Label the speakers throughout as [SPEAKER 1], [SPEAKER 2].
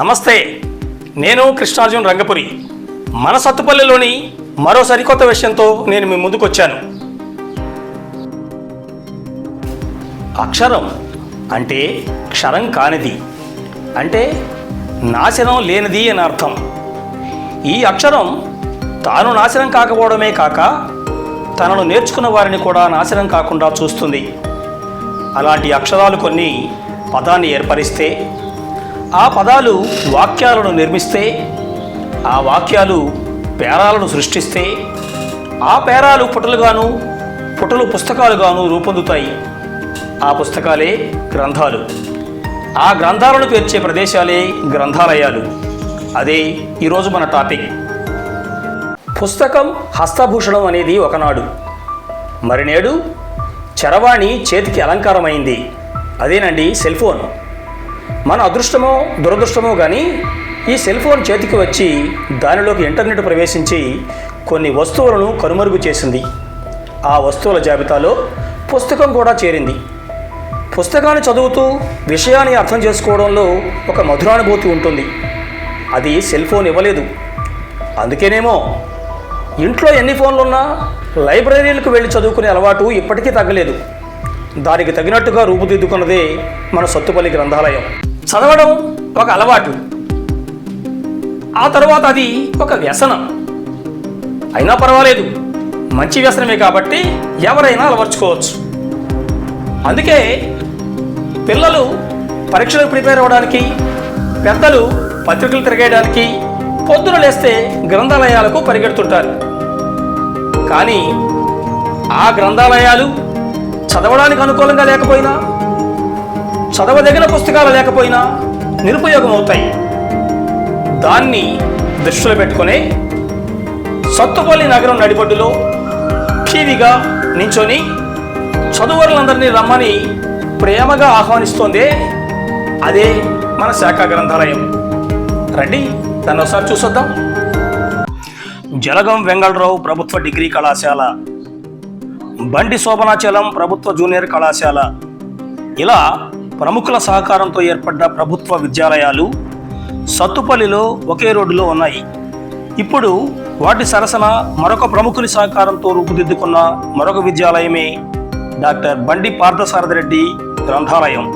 [SPEAKER 1] నమస్తే. నేను కృష్ణార్జున్ రంగపురి. మన సత్తుపల్లిలోని మరో సరికొత్త విషయంతో నేను మీ ముందుకొచ్చాను. అక్షరం అంటే క్షరం కానిది. అంటే నాశనం లేనిది అని అర్థం. ఈ అక్షరం తాను నాశనం కాకపోవడమే కాక తనను నేర్చుకున్న వారిని కూడా నాశనం కాకుండా చూస్తుంది. అలాంటి అక్షరాలు కొన్ని పదాన్ని ఏర్పరిస్తే ఆ పదాలు వాక్యాలను నిర్మిస్తే ఆ వాక్యాలు పేరాలను సృష్టిస్తే ఆ పేరాలు పుటలుగాను పుటలు పుస్తకాలుగాను రూపొందుతాయి. ఆ పుస్తకాలే గ్రంథాలు. ఆ గ్రంథాలను పేర్చే ప్రదేశాలే గ్రంథాలయాలు. అదే ఈరోజు మన టాపిక్. పుస్తకం హస్తభూషణం అనేది ఒకనాడు. మరి నేడు చరవాణి చేతికి అలంకారమైంది. అదేనండి సెల్ ఫోన్ మన అదృష్టమో దురదృష్టమో కానీ ఈ సెల్ ఫోన్ చేతికి వచ్చి దానిలోకి ఇంటర్నెట్ ప్రవేశించి కొన్ని వస్తువులను కనుమరుగు చేసింది. ఆ వస్తువుల జాబితాలో పుస్తకం కూడా చేరింది. పుస్తకాన్ని చదువుతూ విషయాన్ని అర్థం చేసుకోవడంలో ఒక మధురానుభూతి ఉంటుంది. అది సెల్ ఫోన్ ఇవ్వలేదు. అందుకేనేమో ఇంట్లో ఎన్ని ఫోన్లున్నా లైబ్రరీలకు వెళ్ళి చదువుకునే అలవాటు ఇప్పటికీ తగ్గలేదు. దానికి తగినట్టుగా రూపుదిద్దుకున్నదే మన సత్తుపల్లి గ్రంథాలయం. చదవడం ఒక అలవాటు. ఆ తర్వాత అది ఒక వ్యసనం. అయినా పర్వాలేదు. మంచి వ్యసనమే కాబట్టి ఎవరైనా అలవర్చుకోవచ్చు. అందుకే పిల్లలు పరీక్షలకు ప్రిపేర్ అవ్వడానికి పెద్దలు పత్రికలు తిరగేయడానికి పొద్దున లేస్తే గ్రంథాలయాలకు పరిగెడుతుంటారు. కానీ ఆ గ్రంథాలయాలు చదవడానికి అనుకూలంగా లేకపోయినా చదవదగిన పుస్తకాలు లేకపోయినా నిరుపయోగం అవుతాయి దాన్ని దృష్టిలో పెట్టుకొని సత్తుపల్లి నగరం నడిబొడ్డులో ఠీవిగా నించొని చదువులందరినీ రమ్మని ప్రేమగా ఆహ్వానిస్తోందే అదే మన శాఖ గ్రంథాలయం. రండి దాన్ని ఒకసారి చూసొద్దాం. జలగం వెంగళరావు ప్రభుత్వ డిగ్రీ కళాశాల బండి శోభనాచలం ప్రభుత్వ జూనియర్ కళాశాల. ఇలా ప్రముఖుల సహకారంతో ఏర్పడ్డ ప్రభుత్వ విద్యాలయాలు సత్తుపల్లిలో ఒకే రోడ్డులో ఉన్నాయి. ఇప్పుడు వాటి సరసన మరొక ప్రముఖుని సహకారంతో రూపుదిద్దుకున్న మరొక విద్యాలయమే డాక్టర్ బండి పార్థసారథిరెడ్డి గ్రంథాలయం.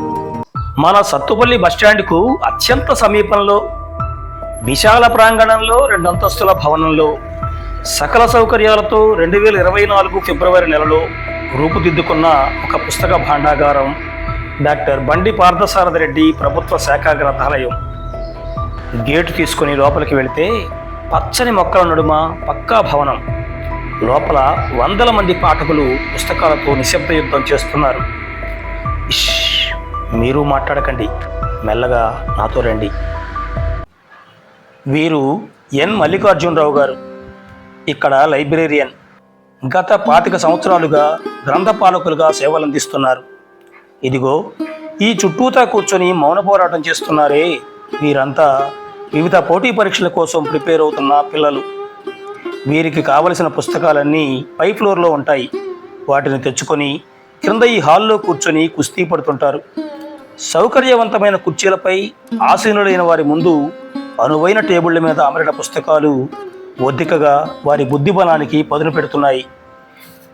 [SPEAKER 1] మన సత్తుపల్లి బస్టాండ్కు అత్యంత సమీపంలో విశాల ప్రాంగణంలో రెండంతస్తుల భవనంలో సకల సౌకర్యాలతో రెండు వేల ఇరవై నాలుగు ఫిబ్రవరి నెలలో రూపుదిద్దుకున్న ఒక పుస్తక భాండాగారం డాక్టర్ బండి పార్థసారథ రెడ్డి ప్రభుత్వ శాఖ గ్రంథాలయం. గేటు తీసుకుని లోపలికి వెళితే పచ్చని మొక్కల నడుమ పక్కా భవనం. లోపల వందల మంది పాఠకులు పుస్తకాలతో నిశ్శబ్ద యుద్ధం చేస్తున్నారు. ఇష్, మీరు మాట్లాడకండి. మెల్లగా నాతో రండి. వీరు ఎన్ మల్లికార్జునరావు గారు. ఇక్కడ లైబ్రేరియన్. గత పాతిక సంవత్సరాలుగా గ్రంథపాలకులుగా సేవలందిస్తున్నారు. ఇదిగో ఈ చుట్టూతా కూర్చొని మౌన పోరాటం చేస్తున్నారే వీరంతా. వివిధ పోటీ పరీక్షల కోసం ప్రిపేర్ అవుతున్న పిల్లలు. వీరికి కావలసిన పుస్తకాలన్నీ పై ఫ్లోర్లో ఉంటాయి. వాటిని తెచ్చుకొని క్రింద ఈ హాల్లో కూర్చొని కుస్తీ పడుతుంటారు. సౌకర్యవంతమైన కుర్చీలపై ఆసీనులైన వారి ముందు అనువైన టేబుళ్ళ మీద అమరిన పుస్తకాలు ఒద్దికగా వారి బుద్ధిబలానికి పదును పెడుతున్నాయి.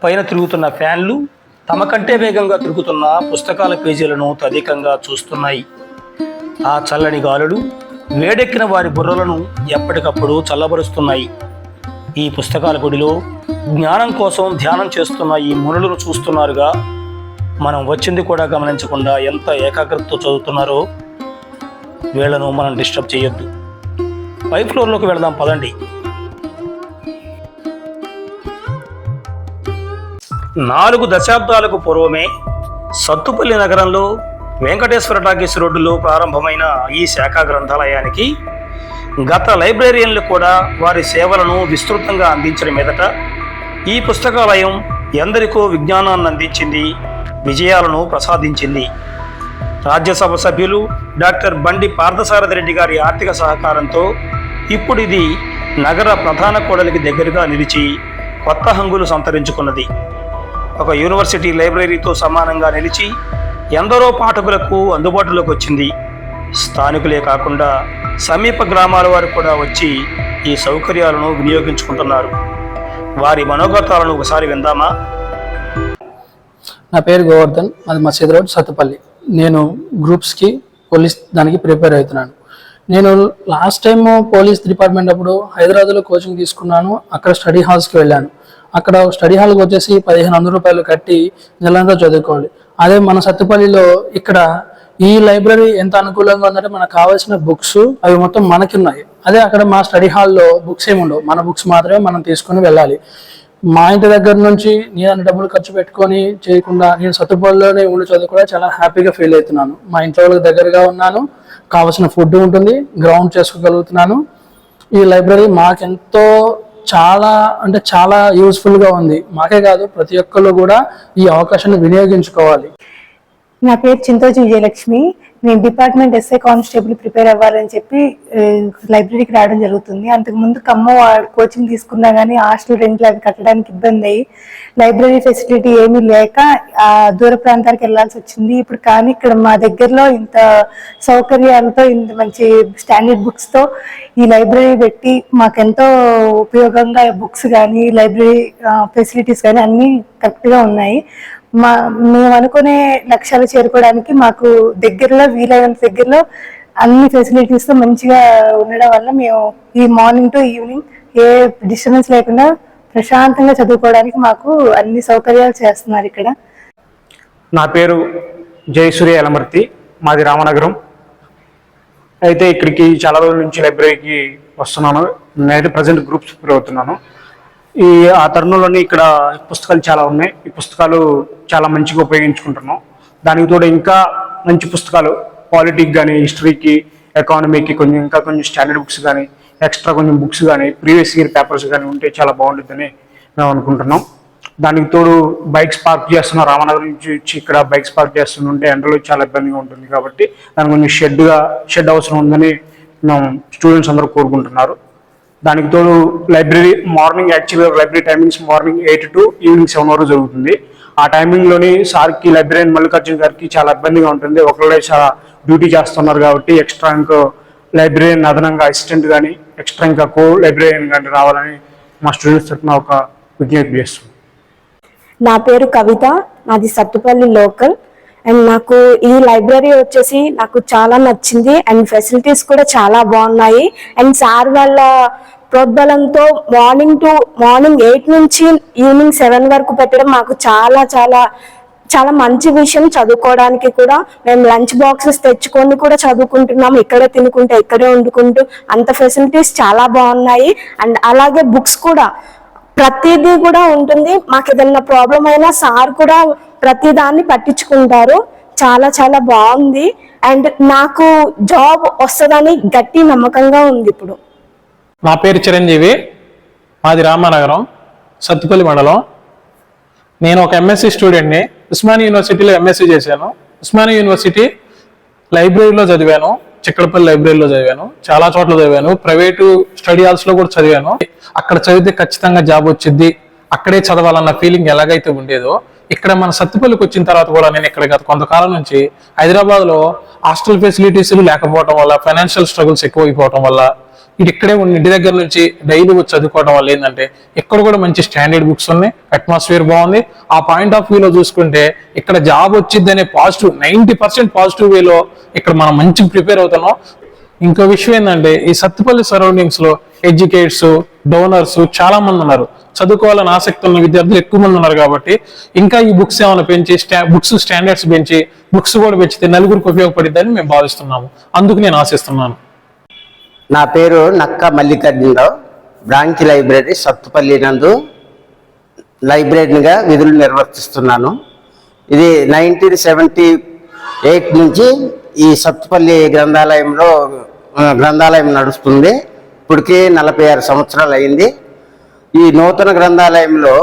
[SPEAKER 1] పైన తిరుగుతున్న ఫ్యాన్లు తమ కంటే వేగంగా తిరుగుతున్న పుస్తకాల పేజీలను తదికంగా చూస్తున్నాయి. ఆ చల్లని గాలులు వేడెక్కిన వారి బుర్రలను ఎప్పటికప్పుడు చల్లబరుస్తున్నాయి. ఈ పుస్తకాల గుడిలో జ్ఞానం కోసం ధ్యానం చేస్తున్న ఈ మునులను చూస్తున్నారుగా. మనం వచ్చింది కూడా గమనించకుండా ఎంత ఏకాగ్రతతో చదువుతున్నారో వీళ్ళను మనం డిస్టర్బ్ చేయొద్దు. పై ఫ్లోర్లోకి వెళదాం పదండి. నాలుగు దశాబ్దాలకు పూర్వమే సత్తుపల్లి నగరంలో వెంకటేశ్వర టాకీస్ రోడ్డులో ప్రారంభమైన ఈ శాఖ గ్రంథాలయానికి గత లైబ్రేరియన్లు కూడా వారి సేవలను విస్తృతంగా అందించడం మీదట ఈ పుస్తకాలయం ఎందరికో విజ్ఞానాన్ని అందించింది విజయాలను ప్రసాదించింది. రాజ్యసభ సభ్యులు డాక్టర్ బండి పార్థసారథిరెడ్డి గారి ఆర్థిక సహకారంతో ఇప్పుడు ఇది నగర ప్రధాన కోడలికి దగ్గరగా నిలిచి కొత్త హంగులు సంతరించుకున్నది. ఒక యూనివర్సిటీ లైబ్రరీతో సమానంగా నిలిచి ఎందరో పాఠకులకు అందుబాటులోకి వచ్చింది. స్థానికులే కాకుండా సమీప గ్రామాల వారు కూడా వచ్చి ఈ సౌకర్యాలను వినియోగించుకుంటున్నారు. వారి మనోగతాలను ఒకసారి విందామా?
[SPEAKER 2] నా పేరు గోవర్ధన్ అది మసీద్ రోడ్ సత్తుపల్లి. నేను గ్రూప్స్కి పోలీస్ దానికి ప్రిపేర్ అవుతున్నాను. నేను లాస్ట్ టైం పోలీస్ డిపార్ట్మెంట్ అప్పుడు హైదరాబాద్లో కోచింగ్ తీసుకున్నాను అక్కడ స్టడీ హాల్స్కి వెళ్ళాను. అక్కడ స్టడీ హాల్కి వచ్చేసి పదిహేను వందల రూపాయలు కట్టి నెలంతా చదువుకోవాలి. అదే మన సత్తుపల్లిలో ఇక్కడ ఈ లైబ్రరీ ఎంత అనుకూలంగా ఉందంటే మనకు కావాల్సిన బుక్స్ అవి మొత్తం మనకి ఉన్నాయి అదే అక్కడ మా స్టడీ హాల్లో బుక్స్ ఏమి ఉండవు. మన బుక్స్ మాత్రమే మనం తీసుకొని వెళ్ళాలి. మా ఇంటి దగ్గర నుంచి నేను డబ్బులు ఖర్చు పెట్టుకొని చేయకుండా నేను సత్తుపల్లిలోనే ఉండి చదువుకోవడం చాలా హ్యాపీగా ఫీల్ అవుతున్నాను. మా ఇంట్లో వాళ్ళకి దగ్గరగా ఉన్నాను. కావాల్సిన ఫుడ్ ఉంటుంది. గ్రౌండ్ చేసుకోగలుగుతున్నాను. ఈ లైబ్రరీ మాకెంతో చాలా అంటే చాలా యూస్ఫుల్గా ఉంది. మాకే కాదు ప్రతి ఒక్కళ్ళు కూడా ఈ అవకాశాన్ని వినియోగించుకోవాలి.
[SPEAKER 3] నా పేరు చింతోజీ విజయలక్ష్మి. నేను డిపార్ట్మెంట్ ఎస్ఐ కానిస్టేబుల్ ప్రిపేర్ అవ్వాలని చెప్పి లైబ్రరీకి రావడం జరుగుతుంది. అంతకుముందు ఖమ్మం కోచింగ్ తీసుకున్నా కానీ హాస్టల్ రెంట్లు అవి కట్టడానికి ఇబ్బంది అయ్యి లైబ్రరీ ఫెసిలిటీ ఏమీ లేక ఆ దూర ప్రాంతాలకు వెళ్ళాల్సి వచ్చింది. ఇప్పుడు కానీ ఇక్కడ మా దగ్గరలో ఇంత సౌకర్యాలతో ఇంత మంచి స్టాండర్డ్ బుక్స్తో ఈ లైబ్రరీ పెట్టి మాకెంతో ఉపయోగంగా బుక్స్ కానీ లైబ్రరీ ఫెసిలిటీస్ కానీ అన్నీ కరెక్ట్గా ఉన్నాయి. మా మేము అనుకునే లక్ష్యాలు చేరుకోవడానికి మాకు దగ్గరలో వీలైనంత దగ్గరలో అన్ని ఫెసిలిటీస్తో మంచిగా ఉండడం వల్ల మేము ఈ మార్నింగ్ టు ఈవినింగ్ ఏ డిస్టర్బెన్స్ లేకుండా ప్రశాంతంగా చదువుకోవడానికి మాకు అన్ని సౌకర్యాలు చేస్తున్నారు ఇక్కడ.
[SPEAKER 4] నా పేరు జయసూర్య యలమర్తి మాది రామనగరం. అయితే ఇక్కడికి చాలా రోజుల నుంచి లైబ్రరీకి వస్తున్నాను. నేనైతే ప్రజెంట్ గ్రూప్స్ ప్రిపేర్ అవుతున్నాను ఈ ఆ తరుణంలోనే ఇక్కడ పుస్తకాలు చాలా ఉన్నాయి. ఈ పుస్తకాలు చాలా మంచిగా ఉపయోగించుకుంటున్నాం. దానికి తోడు ఇంకా మంచి పుస్తకాలు పాలిటిక్ కానీ హిస్టరీకి ఎకానమీకి కొంచెం ఇంకా కొంచెం స్టాండర్డ్ బుక్స్ కానీ ఎక్స్ట్రా కొంచెం బుక్స్ కానీ ప్రీవియస్ ఇయర్ పేపర్స్ కానీ ఉంటే చాలా బాగుంటుందని మేము అనుకుంటున్నాం. దానికి తోడు బైక్స్ పార్క్ చేస్తున్న రామనగర్ నుంచి వచ్చి ఇక్కడ బైక్స్ పార్క్ చేస్తుంటే ఎండలో చాలా ఇబ్బందిగా ఉంటుంది కాబట్టి దానికి కొంచెం షెడ్గా షెడ్ అవసరం ఉందని మేము స్టూడెంట్స్ అందరూ కోరుకుంటున్నారు. దానికి తోడు లైబ్రరీ మార్నింగ్ యాక్చువల్గా library timings morning eight to evening seven వరకు జరుగుతుంది. ఆ టైమింగ్లోని సార్కి లైబ్రరీన్ మల్లికార్జున గారికి చాలా ఇబ్బందిగా ఉంటుంది. ఒకళ్ళే చాలా డ్యూటీ చేస్తున్నారు కాబట్టి ఎక్స్ట్రా ఇంకో లైబ్రరీన్ అదనంగా అసిస్టెంట్ కానీ ఎక్స్ట్రా ఇంకా కో లైబ్రరీన్ కానీ రావాలని మా స్టూడెంట్స్ తరఫున ఒక విజ్ఞప్తి చేస్తున్నాం.
[SPEAKER 5] నా పేరు కవిత నాది సత్తుపల్లి లోకల్. అండ్ నాకు ఈ లైబ్రరీ వచ్చేసి నాకు చాలా నచ్చింది అండ్ ఫెసిలిటీస్ కూడా చాలా బాగున్నాయి. అండ్ సార్ వాళ్ళ ప్రోద్బలంతో మార్నింగ్ టు మార్నింగ్ ఎయిట్ నుంచి ఈవినింగ్ సెవెన్ వరకు పెట్టడం మాకు చాలా చాలా చాలా మంచి విషయం చదువుకోవడానికి కూడా. మేము లంచ్ బాక్సెస్ తెచ్చుకొని కూడా చదువుకుంటున్నాం ఇక్కడే తినుకుంటూ ఇక్కడే వండుకుంటూ. అంత ఫెసిలిటీస్ చాలా బాగున్నాయి. అండ్ అలాగే బుక్స్ కూడా ప్రతిదీ కూడా ఉంటుంది. మాకు ఏదైనా ప్రాబ్లం అయినా సార్ కూడా ప్రతి దాన్ని పట్టించుకుంటారు. చాలా చాలా బాగుంది. అండ్ నాకు జాబ్ వస్తుందని గట్టి నమ్మకంగా ఉంది ఇప్పుడు.
[SPEAKER 6] నా పేరు చిరంజీవి. మాది రామానగరం సత్తుపల్లి మండలం. నేను ఒక ఎంఎస్సి స్టూడెంట్ని ఉస్మానియా యూనివర్సిటీలో ఎంఎస్సి చేశాను. ఉస్మానియా యూనివర్సిటీ లైబ్రరీలో చదివాను చిక్కడపల్లి లైబ్రరీలో చదివాను చాలా చోట్ల చదివాను ప్రైవేటు స్టడీ హాల్స్లో కూడా చదివాను. అక్కడ చదివితే ఖచ్చితంగా జాబ్ వచ్చింది అక్కడే చదవాలన్న ఫీలింగ్ ఎలాగైతే ఉండేదో ఇక్కడ మన సత్తుపల్లికి వచ్చిన తర్వాత కూడా నేను ఇక్కడ గత కొంతకాలం నుంచి హైదరాబాద్లో హాస్టల్ ఫెసిలిటీస్ లేకపోవడం వల్ల ఫైనాన్షియల్ స్ట్రగుల్స్ ఎక్కువైపోవడం వల్ల ఇటు ఇక్కడే ఉండి ఇంటి దగ్గర నుంచి డైలీ వచ్చి చదువుకోవడం వల్ల ఏంటంటే ఇక్కడ కూడా మంచి స్టాండర్డ్ బుక్స్ ఉన్నాయి అట్మాస్ఫియర్ బాగుంది. ఆ పాయింట్ ఆఫ్ వ్యూలో చూసుకుంటే ఇక్కడ జాబ్ వచ్చిందనే అనే పాజిటివ్ నైంటీ పర్సెంట్ పాజిటివ్ వేలో ఇక్కడ మనం మంచి ప్రిపేర్ అవుతున్నాం. ఇంకో విషయం ఏంటంటే ఈ సత్తుపల్లి సరౌండింగ్స్లో ఎడ్యుకేట్స్ డోనర్స్ చాలా మంది ఉన్నారు. చదువుకోవాలని ఆసక్తి ఉన్న విద్యార్థులు ఎక్కువ మంది ఉన్నారు కాబట్టి ఇంకా ఈ బుక్స్ ఏమైనా పెంచి బుక్స్ స్టాండర్డ్స్ పెంచి బుక్స్ కూడా పెంచితే నలుగురికి ఉపయోగపడిద్దని మేము భావిస్తున్నాము. అందుకు నేను ఆశిస్తున్నాను.
[SPEAKER 7] నా పేరు నక్క మల్లికార్జునరావు బ్రాంచ్ లైబ్రరీ సత్తుపల్లి నందు లైబ్రరీగా విధులు నిర్వర్తిస్తున్నాను. ఇది నైన్టీన్ సెవెంటీ ఎయిట్ నుంచి ఈ సత్తుపల్లి గ్రంథాలయంలో గ్రంథాలయం నడుస్తుంది. ఇప్పటికే నలభై ఆరు సంవత్సరాలు అయింది. ఈ నూతన గ్రంథాలయంలో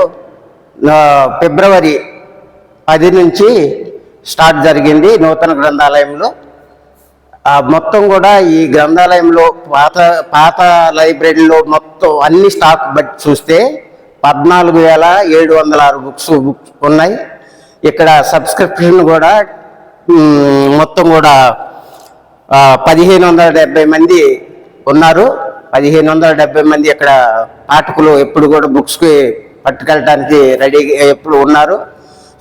[SPEAKER 7] ఫిబ్రవరి పది నుంచి స్టార్ట్ జరిగింది నూతన గ్రంథాలయంలో. మొత్తం కూడా ఈ గ్రంథాలయంలో పాత పాత లైబ్రరీలో మొత్తం అన్ని స్టాక్ బట్టి చూస్తే పద్నాలుగు వేల ఏడు వందల ఆరు బుక్స్ బుక్స్ ఉన్నాయి. ఇక్కడ సబ్స్క్రిప్షన్ కూడా మొత్తం కూడా పదిహేను వందల డెబ్బై మంది ఉన్నారు. పదిహేను వందల డెబ్బై మంది ఇక్కడ పాఠకులు ఎప్పుడు కూడా బుక్స్కి పట్టుకెళ్ళడానికి రెడీ ఎప్పుడు ఉన్నారు.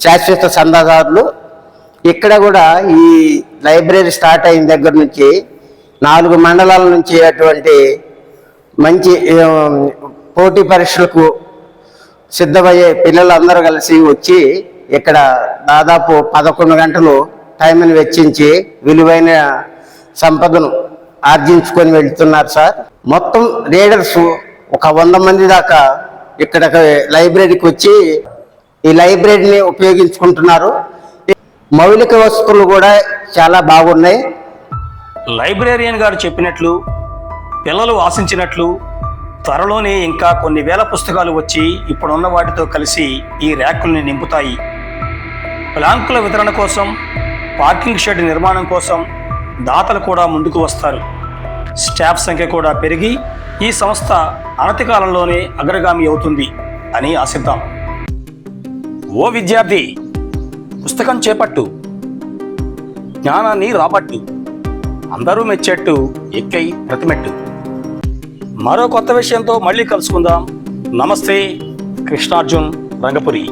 [SPEAKER 7] శాశ్వత సందాదారులు. ఇక్కడ కూడా ఈ లైబ్రరీ స్టార్ట్ అయిన దగ్గర నుంచి నాలుగు మండలాల నుంచి అటువంటి మంచి పోటీ పరీక్షలకు సిద్ధమయ్యే పిల్లలందరూ కలిసి వచ్చి ఇక్కడ దాదాపు పదకొండు గంటలు టైంని వెచ్చించి విలువైన సంపదను ఆర్జించుకొని వెళ్తున్నారు సార్. మొత్తం రీడర్స్ ఒక వంద మంది దాకా ఇక్కడ లైబ్రరీకి వచ్చి ఈ లైబ్రరీని ఉపయోగించుకుంటున్నారు. మౌలిక వసతులు కూడా చాలా బాగున్నాయి.
[SPEAKER 1] లైబ్రేరియన్ గారు చెప్పినట్లు పిల్లలు ఆశించినట్లు త్వరలోనే ఇంకా కొన్ని వేల పుస్తకాలు వచ్చి ఇప్పుడున్న వాటితో కలిసి ఈ ర్యాకుల్ని నింపుతాయి. ప్లాంకుల వితరణ కోసం పార్కింగ్ షెడ్ నిర్మాణం కోసం దాతలు కూడా ముందుకు వస్తారు. స్టాఫ్ సంఖ్య కూడా పెరిగి ఈ సంస్థ అనతి కాలంలోనే అగ్రగామి అవుతుంది అని ఆశిద్దాం. ఓ విద్యార్థి పుస్తకం చేపట్టు. జ్ఞానాన్ని రాబట్టు. అందరూ మెచ్చేట్టు ఎక్కై ప్రతిమెట్టు. మరో కొత్త విషయంతో మళ్ళీ కలుసుకుందాం. నమస్తే కృష్ణార్జున్ రంగపురి.